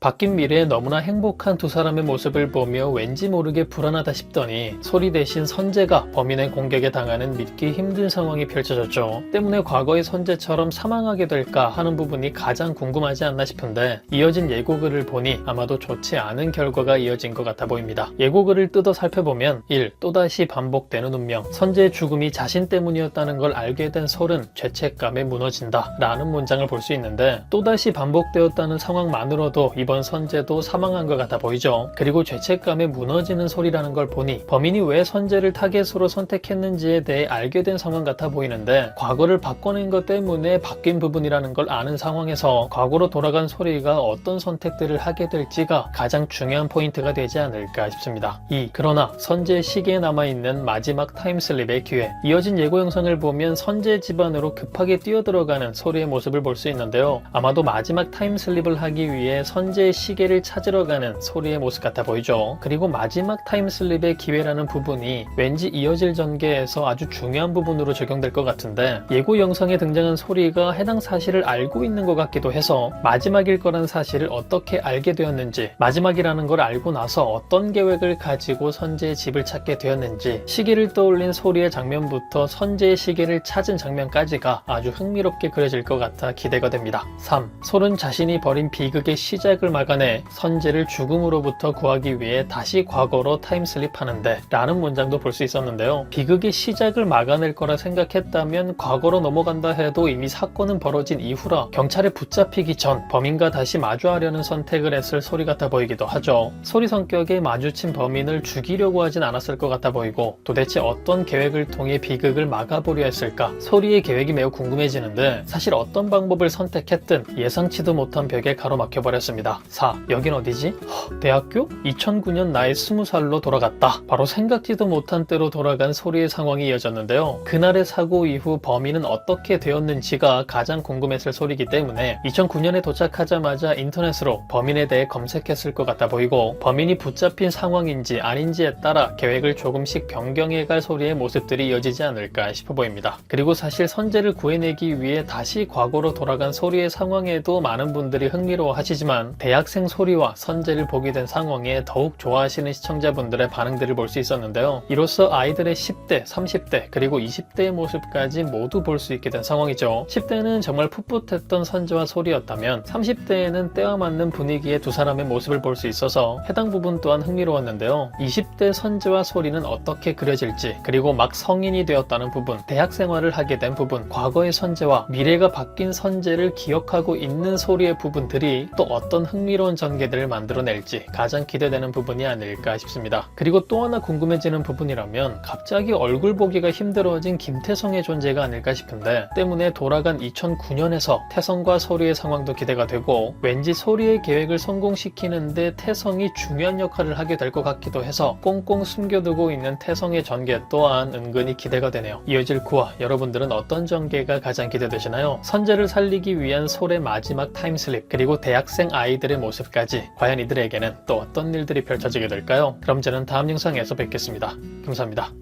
바뀐 미래에 너무나 행복한 두 사람의 모습을 보며 왠지 모르게 불안하다 싶더니 소리 대신 선재가 범인의 공격에 당하는 믿기 힘든 상황이 펼쳐졌죠. 때문에 과거의 선재처럼 사망하게 될까 하는 부분이 가장 궁금하지 않나 싶은데 이어진 예고글을 보니 아마도 좋지 않은 결과가 이어진 것 같아 보입니다. 예고글을 뜯어 살펴보면 1. 또다시 반복되는 운명 선재의 죽음이 자신 때문이었다는 걸 알게 된 솔은 죄책감에 무너진다 라는 문장을 볼 수 있는데 또다시 반복되었다는 상황만으로도 이번 선재도 사망한 것 같아 보이죠. 그리고 죄책감에 무너지는 소리라는 걸 보니 범인이 왜 선재를 타겟으로 선택했는지에 대해 알게 된 상황 같아 보이는데 과거를 바꿔낸 것 때문에 바뀐 부분이라는 걸 아는 상황에서 과거로 돌아간 소리가 어떤 선택들을 하게 될지가 가장 중요한 포인트가 되지 않을까 싶습니다. 2. 그러나 선재의 시계에 남아있는 마지막 타임슬립의 기회 이어진 예고 영상을 보면 선재 집안으로 급하게 뛰어들어가는 소리의 모습을 볼 수 있는데요. 아마도 마지막 타임슬립을 하기 위해 선재 의 시계를 찾으러 가는 소리의 모습 같아 보이죠. 그리고 마지막 타임슬립의 기회라는 부분이 왠지 이어질 전개에서 아주 중요한 부분으로 적용될 것 같은데 예고 영상에 등장한 소리가 해당 사실을 알고 있는 것 같기도 해서 마지막일 거란 사실을 어떻게 알게 되었는지 마지막이라는 걸 알고 나서 어떤 계획을 가지고 선재의 집을 찾게 되었는지 시계를 떠올린 소리의 장면부터 선재의 시계를 찾은 장면까지가 아주 흥미롭게 그려질 것 같아 기대가 됩니다. 3. 솔은 자신이 벌인 비극의 시작을 막아내 선재를 죽음으로부터 구하기 위해 다시 과거로 타임슬립하는데 라는 문장도 볼 수 있었는데요. 비극의 시작을 막아낼 거라 생각했다면 과거로 넘어간다 해도 이미 사건은 벌어진 이후라 경찰에 붙잡히기 전 범인과 다시 마주하려는 선택을 했을 소리 같아 보이기도 하죠. 소리 성격에 마주친 범인을 죽이려고 하진 않았을 것 같아 보이고 도대체 어떤 계획을 통해 비극을 막아보려 했을까? 소리의 계획이 매우 궁금해지는데 사실 어떤 방법을 선택했든 예상치도 못한 벽에 가로막혀 버렸습니다. 4. 여긴 어디지? 허, 대학교? 2009년 나이 20살로 돌아갔다. 바로 생각지도 못한 때로 돌아간 소리의 상황이 이어졌는데요. 그날의 사고 이후 범인은 어떻게 되었는지가 가장 궁금했을 소리이기 때문에 2009년에 도착하자마자 인터넷으로 범인에 대해 검색했을 것 같아 보이고 범인이 붙잡힌 상황인지 아닌지에 따라 계획을 조금씩 변경해갈 소리의 모습들이 이어지지 않을까 싶어 보입니다. 그리고 사실 선재를 구해내기 위해 다시 과거로 돌아간 소리의 상황에도 많은 분들이 흥미로워하시지만 대학생 소리와 선재를 보게 된 상황에 더욱 좋아하시는 시청자분들의 반응들을 볼 수 있었는데요. 이로써 아이들의 10대, 30대, 그리고 20대의 모습까지 모두 볼 수 있게 된 상황이죠. 10대는 정말 풋풋했던 선재와 소리였다면 30대에는 때와 맞는 분위기의 두 사람의 모습을 볼 수 있어서 해당 부분 또한 흥미로웠는데요. 20대 선재와 소리는 어떻게 그려질지, 그리고 막 성인이 되었다는 부분, 대학 생활을 하게 된 부분, 과거의 선재와 미래가 바뀐 선재를 기억하고 있는 소리의 부분들이 또 어떤 흥 미로운 전개들을 만들어낼지 가장 기대되는 부분이 아닐까 싶습니다. 그리고 또 하나 궁금해지는 부분이라면 갑자기 얼굴 보기가 힘들어진 김태성의 존재가 아닐까 싶은데 때문에 돌아간 2009년에서 태성과 소리의 상황도 기대가 되고 왠지 소리의 계획을 성공시키는데 태성이 중요한 역할을 하게 될 것 같기도 해서 꽁꽁 숨겨두고 있는 태성의 전개 또한 은근히 기대가 되네요. 이어질 9화 여러분들은 어떤 전개가 가장 기대되시나요? 선재를 살리기 위한 솔의 마지막 타임슬립 그리고 대학생 아이 들의 모습까지 과연 이들에게는 또 어떤 일들이 펼쳐지게 될까요? 그럼 저는 다음 영상에서 뵙겠습니다. 감사합니다.